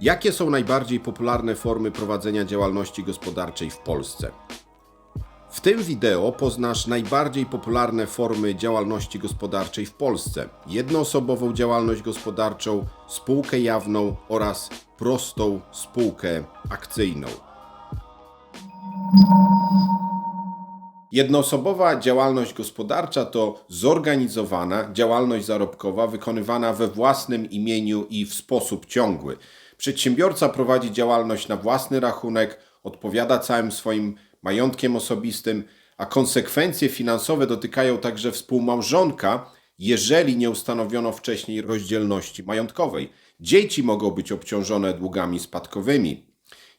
Jakie są najbardziej popularne formy prowadzenia działalności gospodarczej w Polsce? W tym wideo poznasz najbardziej popularne formy działalności gospodarczej w Polsce: jednoosobową działalność gospodarczą, spółkę jawną oraz prostą spółkę akcyjną. Jednoosobowa działalność gospodarcza to zorganizowana działalność zarobkowa wykonywana we własnym imieniu i w sposób ciągły. Przedsiębiorca prowadzi działalność na własny rachunek, odpowiada całym swoim majątkiem osobistym, a konsekwencje finansowe dotykają także współmałżonka, jeżeli nie ustanowiono wcześniej rozdzielności majątkowej. Dzieci mogą być obciążone długami spadkowymi.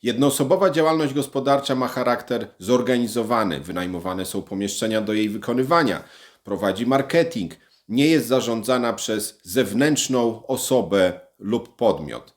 Jednoosobowa działalność gospodarcza ma charakter zorganizowany, wynajmowane są pomieszczenia do jej wykonywania, prowadzi marketing, nie jest zarządzana przez zewnętrzną osobę lub podmiot.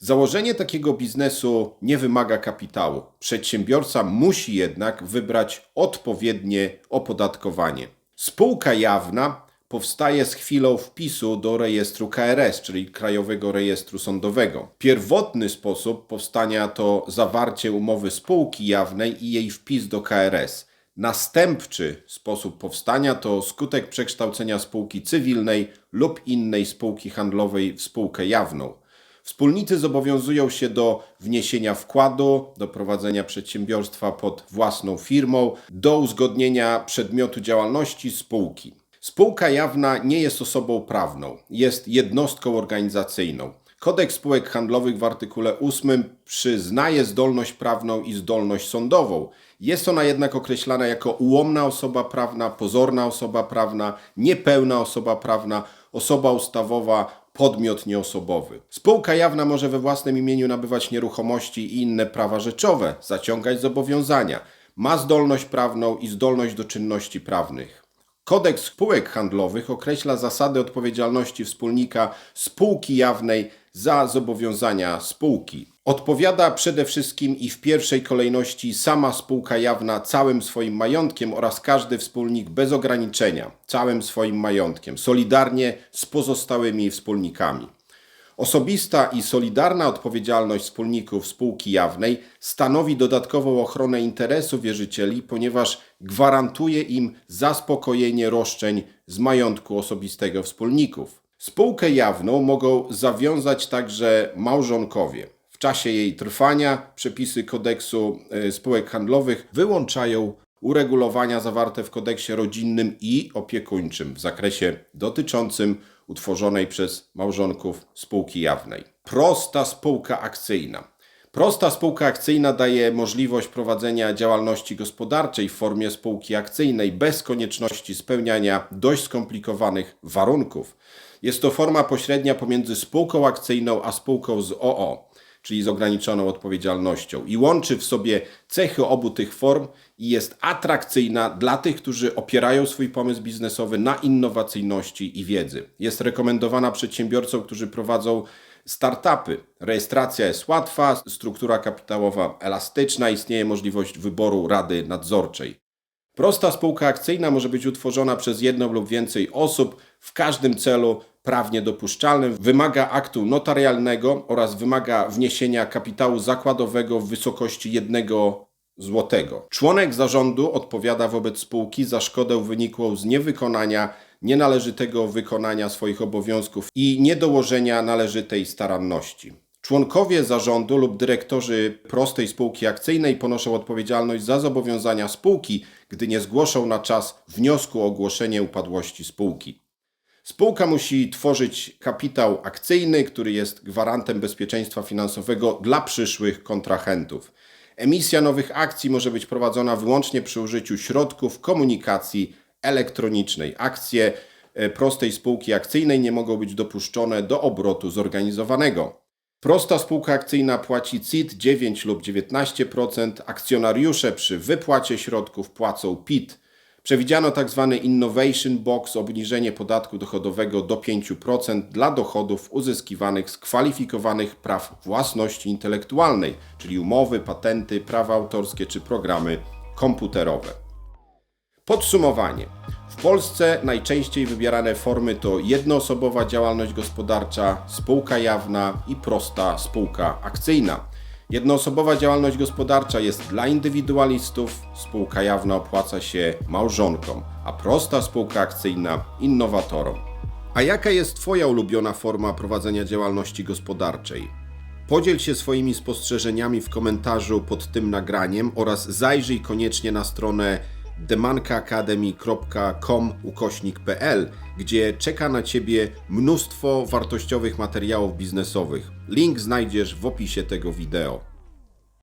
Założenie takiego biznesu nie wymaga kapitału. Przedsiębiorca musi jednak wybrać odpowiednie opodatkowanie. Spółka jawna powstaje z chwilą wpisu do rejestru KRS, czyli Krajowego Rejestru Sądowego. Pierwotny sposób powstania to zawarcie umowy spółki jawnej i jej wpis do KRS. Następczy sposób powstania to skutek przekształcenia spółki cywilnej lub innej spółki handlowej w spółkę jawną. Wspólnicy zobowiązują się do wniesienia wkładu, do prowadzenia przedsiębiorstwa pod własną firmą, do uzgodnienia przedmiotu działalności spółki. Spółka jawna nie jest osobą prawną, jest jednostką organizacyjną. Kodeks spółek handlowych w artykule 8 przyznaje zdolność prawną i zdolność sądową. Jest ona jednak określana jako ułomna osoba prawna, pozorna osoba prawna, niepełna osoba prawna, osoba ustawowa, podmiot nieosobowy. Spółka jawna może we własnym imieniu nabywać nieruchomości i inne prawa rzeczowe, zaciągać zobowiązania. Ma zdolność prawną i zdolność do czynności prawnych. Kodeks spółek handlowych określa zasady odpowiedzialności wspólnika spółki jawnej za zobowiązania spółki. Odpowiada przede wszystkim i w pierwszej kolejności sama spółka jawna całym swoim majątkiem oraz każdy wspólnik bez ograniczenia całym swoim majątkiem, solidarnie z pozostałymi wspólnikami. Osobista i solidarna odpowiedzialność wspólników spółki jawnej stanowi dodatkową ochronę interesu wierzycieli, ponieważ gwarantuje im zaspokojenie roszczeń z majątku osobistego wspólników. Spółkę jawną mogą zawiązać także małżonkowie. W czasie jej trwania przepisy kodeksu e, spółek handlowych wyłączają uregulowania zawarte w kodeksie rodzinnym i opiekuńczym w zakresie dotyczącym utworzonej przez małżonków spółki jawnej. Prosta spółka akcyjna. Prosta spółka akcyjna daje możliwość prowadzenia działalności gospodarczej w formie spółki akcyjnej bez konieczności spełniania dość skomplikowanych warunków. Jest to forma pośrednia pomiędzy spółką akcyjną a spółką z OO czyli z ograniczoną odpowiedzialnością, i łączy w sobie cechy obu tych form i jest atrakcyjna dla tych, którzy opierają swój pomysł biznesowy na innowacyjności i wiedzy. Jest rekomendowana przedsiębiorcom, którzy prowadzą startupy. Rejestracja jest łatwa, struktura kapitałowa elastyczna, istnieje możliwość wyboru rady nadzorczej. Prosta spółka akcyjna może być utworzona przez jedną lub więcej osób w każdym celu prawnie dopuszczalnym, wymaga aktu notarialnego oraz wymaga wniesienia kapitału zakładowego w wysokości jednego złotego. Członek zarządu odpowiada wobec spółki za szkodę wynikłą z niewykonania, nienależytego wykonania swoich obowiązków i niedołożenia należytej staranności. Członkowie zarządu lub dyrektorzy prostej spółki akcyjnej ponoszą odpowiedzialność za zobowiązania spółki, gdy nie zgłoszą na czas wniosku o ogłoszenie upadłości spółki. Spółka musi tworzyć kapitał akcyjny, który jest gwarantem bezpieczeństwa finansowego dla przyszłych kontrahentów. Emisja nowych akcji może być prowadzona wyłącznie przy użyciu środków komunikacji elektronicznej. Akcje e, prostej spółki akcyjnej nie mogą być dopuszczone do obrotu zorganizowanego. Prosta spółka akcyjna płaci CIT 9 lub 19%, akcjonariusze przy wypłacie środków płacą PIT. Przewidziano tzw. Innovation Box, obniżenie podatku dochodowego do 5% dla dochodów uzyskiwanych z kwalifikowanych praw własności intelektualnej, czyli umowy, patenty, prawa autorskie czy programy komputerowe. Podsumowanie. W Polsce najczęściej wybierane formy to jednoosobowa działalność gospodarcza, spółka jawna i prosta spółka akcyjna. Jednoosobowa działalność gospodarcza jest dla indywidualistów, spółka jawna opłaca się małżonkom, a prosta spółka akcyjna innowatorom. A jaka jest Twoja ulubiona forma prowadzenia działalności gospodarczej? Podziel się swoimi spostrzeżeniami w komentarzu pod tym nagraniem oraz zajrzyj koniecznie na stronę demankaacademy.com ukośnik.pl, gdzie czeka na Ciebie mnóstwo wartościowych materiałów biznesowych. Link znajdziesz w opisie tego wideo.